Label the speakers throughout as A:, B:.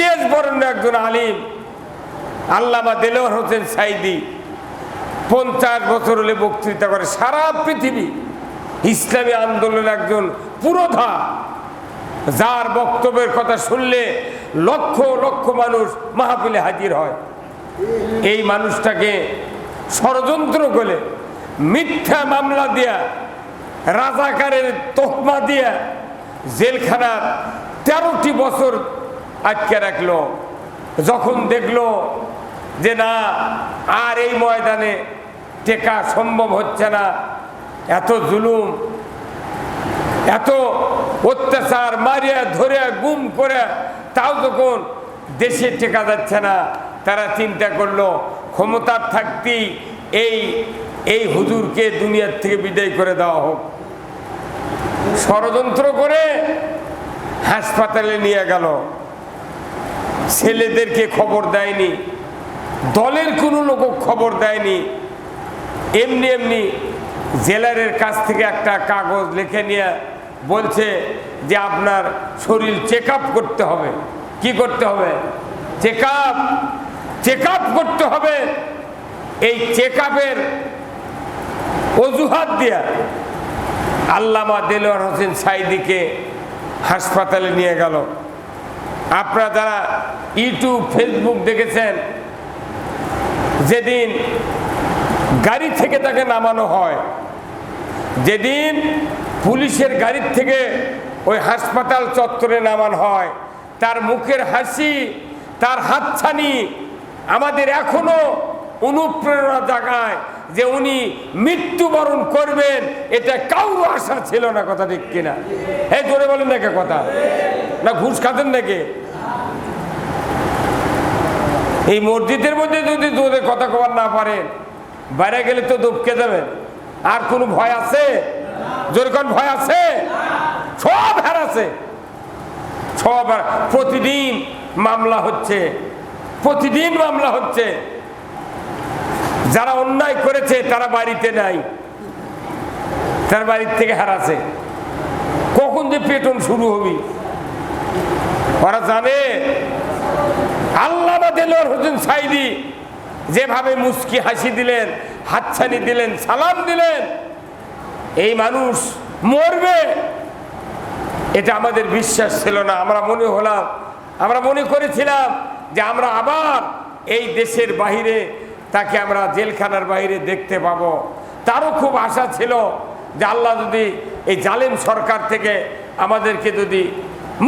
A: দেশ বরণ্য একজন আলিম। আল্লামা দেলোয়ার হোসেন সাইদি পঞ্চাশ বছর হলে বক্তৃতা করে সারা পৃথিবী ইসলামী আন্দোলন একজন পুরোধা। যার বক্তব্যের কথা শুনলে লক্ষ লক্ষ মানুষ মাহফিলে হাজির হয়। এই মানুষটাকে ষড়যন্ত্র করে মিথ্যা মামলা দিয়া, রাজাকারের তোহমা দিয়া জেলখানার তেরোটি বছর আটকে রাখল। যখন দেখল যে না, আর এই ময়দানে টেকা সম্ভব হচ্ছে না, এত জুলুম, এত অত্যাচার মারিয়া ধরে গুম করে তাও যখন দেশে টেকা যাচ্ছে না, তারা চিন্তা করল, ক্ষমতার থাকতেই এই এই হুজুরকে দুনিয়ার থেকে বিদায় করে দেওয়া হোক। ষড়যন্ত্র করে হাসপাতালে নিয়ে গেল। ছেলেদেরকে খবর দেয়নি, দলের কোনো লোক খবর দেয়নি। এমনি এমনি জেলারের কাছ থেকে একটা কাগজ লিখে নিয়ে বলছে যে আপনার শরীর চেক করতে হবে। কি করতে হবে? চেক আপ চেক করতে হবে। এই চেক আপের অজুহাত দিয়া আল্লামা দেলোয়ার হোসেন সাইদিকে হাসপাতালে নিয়ে গেল। আপনারা যারা ইউটিউব, ফেসবুক দেখেছেন, যেদিন গাড়ি থেকে তাকে নামানো হয়, যেদিন পুলিশের গাড়ির থেকে ওই হাসপাতাল চত্বরে নামানো হয়, তার মুখের হাসি, তার হাতছানি আমাদের এখনও অনুপ্রেরণা জাগায় যে উনি মৃত্যুবরণ করবেন, এটা কারও আশা ছিল না কথা ঠিক কিনা। এই জোরে বলেন নাকি কথা। না ঘুষ খাতেন নাকি? এই মসজিদের মধ্যে যদি তোদের কথা কবার না পারেন, বাইরে গেলে তো দুপকে যাবেন। আর কোনো ভয় আছে? যেরকম ভয় আছে? সব হারাছে সব প্রতিদিন মামলা হচ্ছে। প্রতিদিন মামলা হচ্ছে। যারা অন্যায় করেছে, তারা বাড়িতে নাই। তার বাড়ির থেকে হারাছে কখন যে পেটন শুরু হবি? ওরা জানে আল্লাহ হোসেন সাইদি যেভাবে মুস্কি হাসি দিলেন, হাতছানি দিলেন, সালাম দিলেন, এই মানুষ মরবে। এটা আমাদের বিশ্বাস ছিল না। আমরা মনে হলাম, আমরা মনে করেছিলাম যে আমরা আবার এই দেশের বাহিরে তাকে আমরা জেলখানার বাইরে দেখতে পাবো। তারও খুব আশা ছিল যে আল্লাহ যদি এই জালেম সরকার থেকে আমাদেরকে যদি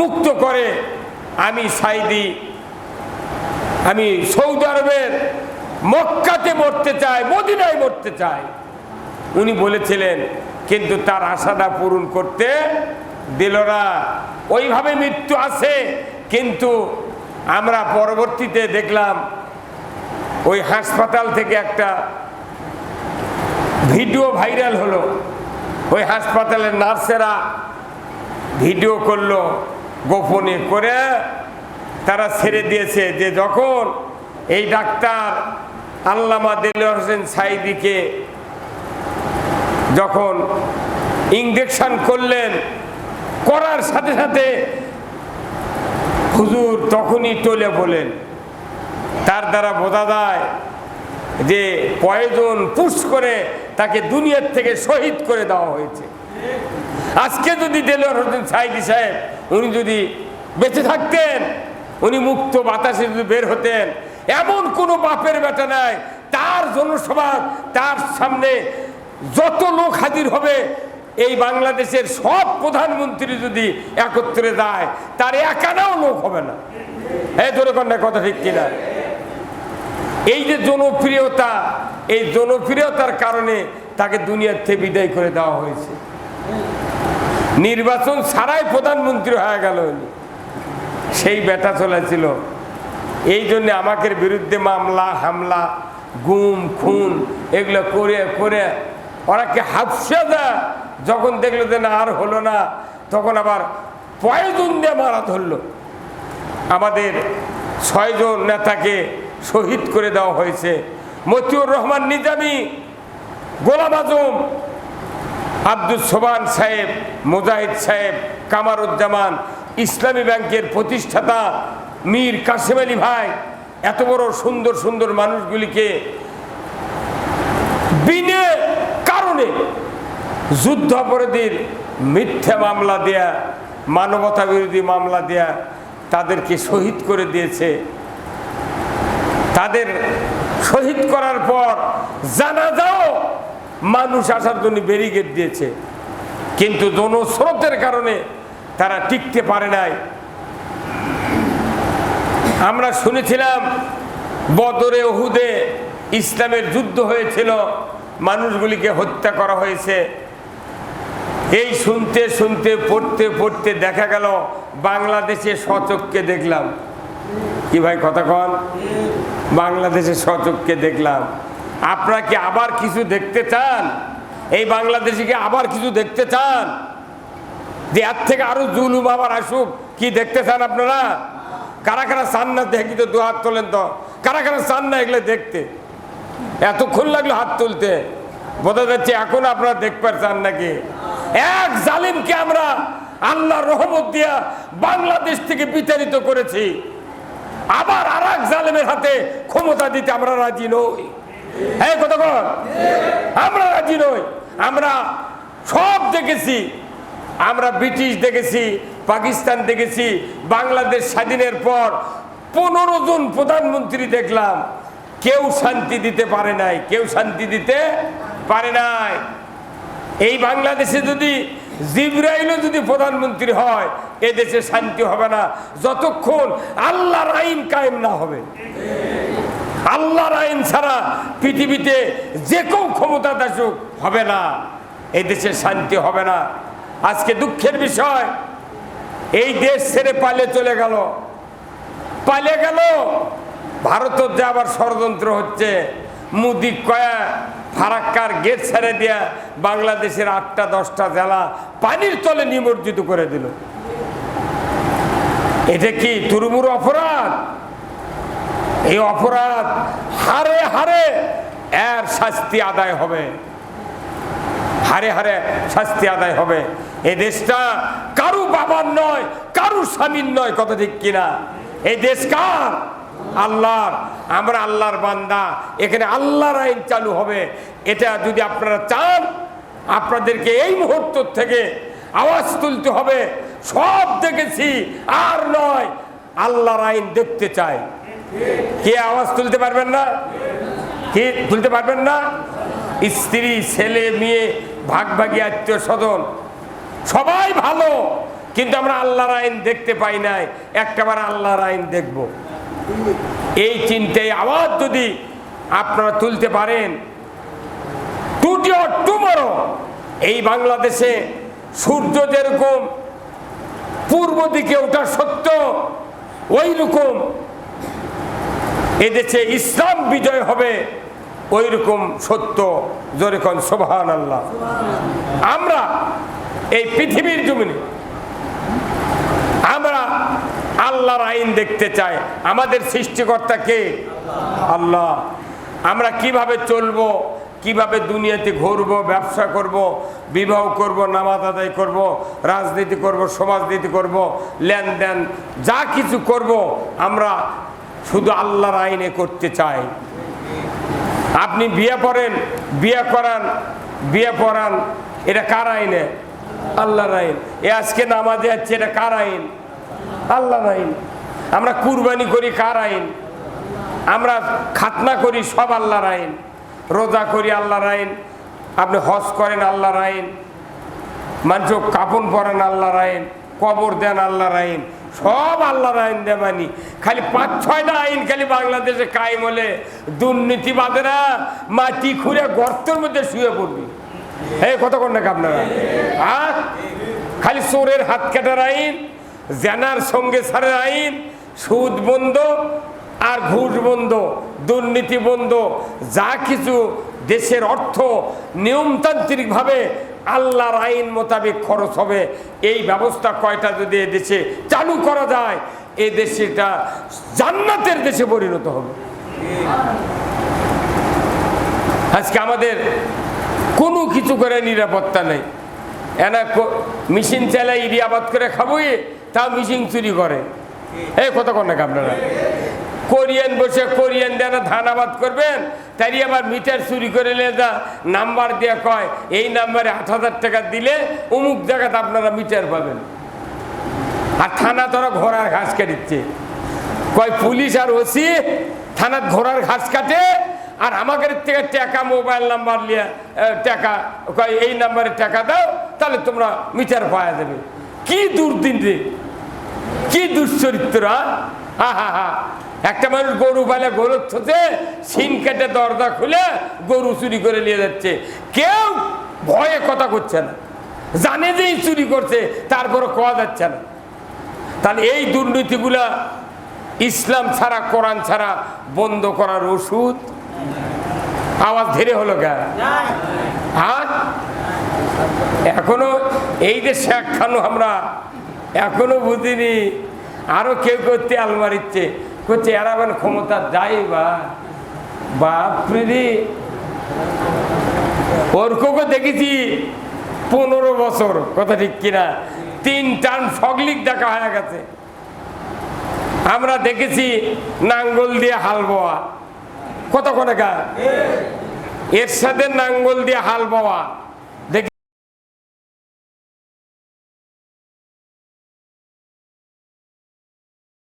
A: মুক্ত করে আমি সাইদি, আমি সৌদি আরবের মক্কাতে মরতে চাই, মদিনায় মরতে চাই। উনি বলেছিলেন, কিন্তু তার আশাটা পূরণ করতে দিল না। ওইভাবে মৃত্যু আছে, কিন্তু আমরা পরবর্তীতে দেখলাম, ওই হাসপাতাল থেকে একটা ভিডিও ভাইরাল হলো। ওই হাসপাতালের নার্সেরা ভিডিও করল। গোপনে করে তারা ছেড়ে দিয়েছে যে যখন এই ডাক্তার আল্লামা দিল হোসেন সাইদিকে যখন ইঞ্জেকশন করলেন, করার সাথে সাথে হুজুর তখনই টলে বলেন। তার দ্বারা বোঝা যায় যে পয়জন পুশ করে তাকে দুনিয়ার থেকে শহীদ করে দেওয়া হয়েছে। আজকে যদি দেলোয়ার হোসেন সাইদি সাহেব উনি যদি বেঁচে থাকতেন, উনি মুক্ত বাতাসে যদি বের হতেন, এমন কোনো বাপের বেটা নাই, তার জনসভা, তার সামনে যত লোক হাজির হবে, এই বাংলাদেশের সব প্রধানমন্ত্রী যদি একত্রে যায়, তার একানাও লোক হবে না। এই ধরে কন্যা কথা ঠিক কিনা? এই যে জনপ্রিয়তা, এই জনপ্রিয়তার কারণে তাকে দুনিয়ার থেকে বিদায় করে দেওয়া হয়েছে। নির্বাচন ছাড়াই প্রধানমন্ত্রী হয়ে গেল সেই বেটা চলেছিল। এই জন্য আমাকে বিরুদ্ধে মামলা, হামলা, গুম, খুন এগুলো করে করে ওরা কি হাফসা দেয়? যখন দেখল যে না, আর হলো না, তখন আবার পয়জন দিয়ে মারা ধরলো। আমাদের ছয়জন নেতাকে শহীদ করে দেওয়া হয়েছে। মতিউর রহমান নিজামী, গোলাম আজম আব্দুল সোবান সাহেব, মুজাহিদ সাহেব, কামারুজ্জামান, ইসলামী ব্যাংকের প্রতিষ্ঠাতা মীর কাসেম আলী ভাই, এত বড় সুন্দর সুন্দর মানুষগুলিকে বিনে কারণে যুদ্ধ অপরাধীর মিথ্যা মামলা দেয়া, মানবতা বিরোধী মামলা দেয়া তাদেরকে শহীদ করে দিয়েছে। তাদের শহীদ করার পর জানা যাও মানুষ আসার জন্য ব্যারিকেড দিয়েছে। কিন্তু জনস্রোতের কারণে তারা টিকতে পারে নাই। আমরা শুনেছিলাম, বদরে ওহুদে ইসলামের যুদ্ধ হয়েছিল, মানুষগুলিকে হত্যা করা হয়েছে। এই শুনতে শুনতে, পড়তে পড়তে দেখা গেল, বাংলাদেশে সচককে দেখলাম। কি ভাই, কথা কন? বাংলাদেশে সচককে দেখলাম। আপনারা কি আবার কিছু দেখতে চান? এই বাংলাদেশে কি আবার কিছু দেখতে চান? যে এর থেকে আরও জুলুম আবার আসুক, কি দেখতে চান আপনারা? কারা কারা চান না দেখি তো দু হাত তোলেন তো? কারা কারা চান না এগুলো দেখতে? এতক্ষণ লাগল হাত তুলতে। বোঝা যাচ্ছে এখন আপনারা দেখতে চান নাকি? এক জালিমকে আমরা আল্লাহ রহমত দিয়া বাংলাদেশ থেকে বিতাড়িত করেছি। আবার আর এক জালেমের হাতে ক্ষমতা দিতে আমরা রাজি নই। হ্যাঁ আমরা রাজি নই। আমরা সব দেখেছি। আমরা ব্রিটিশ দেখেছি, পাকিস্তান দেখেছি, বাংলাদেশ স্বাধীনের পর পনেরো জন প্রধানমন্ত্রী দেখলাম। কেউ শান্তি দিতে পারে নাই, কেউ শান্তি দিতে পারে নাই। এই বাংলাদেশে যদি জিব্রাইলও যদি প্রধানমন্ত্রী হয় এদেশে শান্তি হবে না। যতক্ষণ আল্লাহর আইন কায়েম না হবে। আল্লাহর আইন ছাড়া পৃথিবীতে যে কেউ ক্ষমতা দাসুক হবে না। এই দেশে শান্তি হবে না। আজকে দুঃখের বিষয়, এই দেশ ছেড়ে পালে চলে গেল। পালে গেল, ভারতের যে আবার ষড়যন্ত্র হচ্ছে, মুদি কয়া, ফারাক্কার গেট ছেড়ে দিয়া বাংলাদেশের আটটা, দশটা জেলা পানির তলে নিমজ্জিত করে দিল। এটা কি তুরুমুর অপরাধ? এই অপরাধ, হারে হারে এর শাস্তি আদায় হবে। হারে হারে শাস্তি আদায় হবে। এ দেশটা কারু বাবার নয়, কারু স্বামীর নয়, কথা ঠিক কিনা? এই দেশ কার? আল্লাহর। আমরা আল্লাহর বান্দা। এখানে আল্লাহর আইন চালু হবে। এটা যদি আপনারা চান, আপনাদেরকে এই মুহূর্ত থেকে আওয়াজ তুলতে হবে। সব দেখেছি, আর নয়, আল্লাহর আইন দেখতে চাই। কে আওয়াজ তুলতে পারবেন না? কে তুলতে পারবেন না? স্ত্রী, ছেলে, মেয়ে ভাগ ভাগি আত্মীয় স্বজন, সবাই ভালো, কিন্তু আমরা আল্লাহর আইন দেখতে পাই নাই। একটাবার আল্লাহর আইন দেখব। এই চিন্তায় আওয়াজ যদি আপনারা তুলতে পারেন অর টুমরো, এই বাংলাদেশে সূর্য যেরকম, পূর্ব দিকে ওঠা সত্য ওই রকম এদেশে ইসলাম বিজয় হবে ওই রকম সত্য যেরকম সোভান আল্লাহ আমরা এই পৃথিবীর জমিনে, আমরা আল্লাহর আইন দেখতে চাই। আমাদের সৃষ্টিকর্তা কে? আল্লাহ। আমরা কীভাবে চলবো, কীভাবে দুনিয়াতে ঘুরবো, ব্যবসা করব, বিবাহ করব, নামাজ আদায় করব, রাজনীতি করব, সমাজনীতি করব, লেনদেন, যা কিছু করব, আমরা শুধু আল্লাহর আইনে করতে চায়। আপনি বিয়ে পড়েন, বিয়ে করান, বিয়ে পড়ান, এটা কার আইনে? আল্লাহর আইন। এ আজকে নামাজে যাচ্ছে, এটা কার আইন? আল্লাহর আইন। আমরা কুরবানি করি কার আইন? আমরা খাতনা করি সব আল্লাহর আইন। রোজা করি আল্লাহর আইন। আপনি হজ করেন আল্লাহর আইন। মানুষ কাপন পরেন আল্লাহর আইন। কবর দেন আল্লাহর আইন। সব আল্লাহর আইন দে মানি। খালি পাঁচ, ছয়টা আইন খালি বাংলাদেশে কায়েম হলে দুর্নীতিবাদেরা মাটি খুঁড়ে গর্তের মধ্যে শুয়ে পড়বি। এই কত কোন নাকি আপনারা? আর খালি চোরের হাত কাটার আইন, জেনার সঙ্গে সারের আইন, সুদ বন্ধ আর ঘুষ বন্ধ, দুর্নীতি বন্ধ, যা কিছু দেশের অর্থ নিয়মতান্ত্রিকভাবে আল্লাহর আইন মোতাবেক খরচ হবে। এই ব্যবস্থা কয়টা যদি দেশে চালু করা যায়, এ দেশেটা জান্নাতের দেশে পরিণত হবে। আজকে আমাদের কোনো কিছু করে নিরাপত্তা নেই। এনা মেশিন চালাই ইডি আবাদ করে খাবোই তা মেশিন চুরি করে। এই কত কোন নাকি আপনারা? কোরিয়ান বসে কোরিয়ান দেন ধান আবাদ করবেন? তাই আবার মিটার চুরি করে যা, নাম্বার দিয়ে কয়, এই নাম্বারে আট হাজার টাকা দিলে অমুক জায়গাতে আপনারা মিটার পাবেন। আর থানা তোরা ঘোড়ার ঘাস কাটিচ্ছে। কয়, পুলিশ আর ওসি থানার ঘোড়ার ঘাস কাটে, আর আমাদের থেকে টাকা মোবাইল নাম্বার নিয়ে টাকা, কয়, এই নাম্বারে টাকা দাও, তাহলে তোমরা মিটার পাওয়া যাবে। কি দুর্দিন রে, কি দুশ্চরিত্র হা হা হা। একটা মানুষ গরু পালে গরুর থতে সিন কেটে দরজা খুলে গরু চুরি করে নিয়ে যাচ্ছে। কেউ ভয়ে কথা করছে না। জানে যেই চুরি করছে তারপরে কোয়া যাচ্ছে না। তাহলে এই দুর্নীতিগুলা ইসলাম ছাড়া, কোরআন ছাড়া বন্ধ করার ওষুধ? আওয়াজ ধীরে হলো কেন হ্যাঁ? এখনও এই যে শেখ খানু আমরা এখনও বুঝিনি। আরও কেউ করতে আলমারিচ্ছে করছে এরাবেন ক্ষমতা যাই বা বাপরে রে ওরকমও দেখেছি পনেরো বছর, কথা ঠিক কিনা। তিন টান ফগলিক দেখা হয়ে গেছে। আমরা দেখেছি নাঙ্গল দিয়ে হাল বোয়া। করে গা এর সাথে নাঙ্গল দিয়ে হাল বোয়া।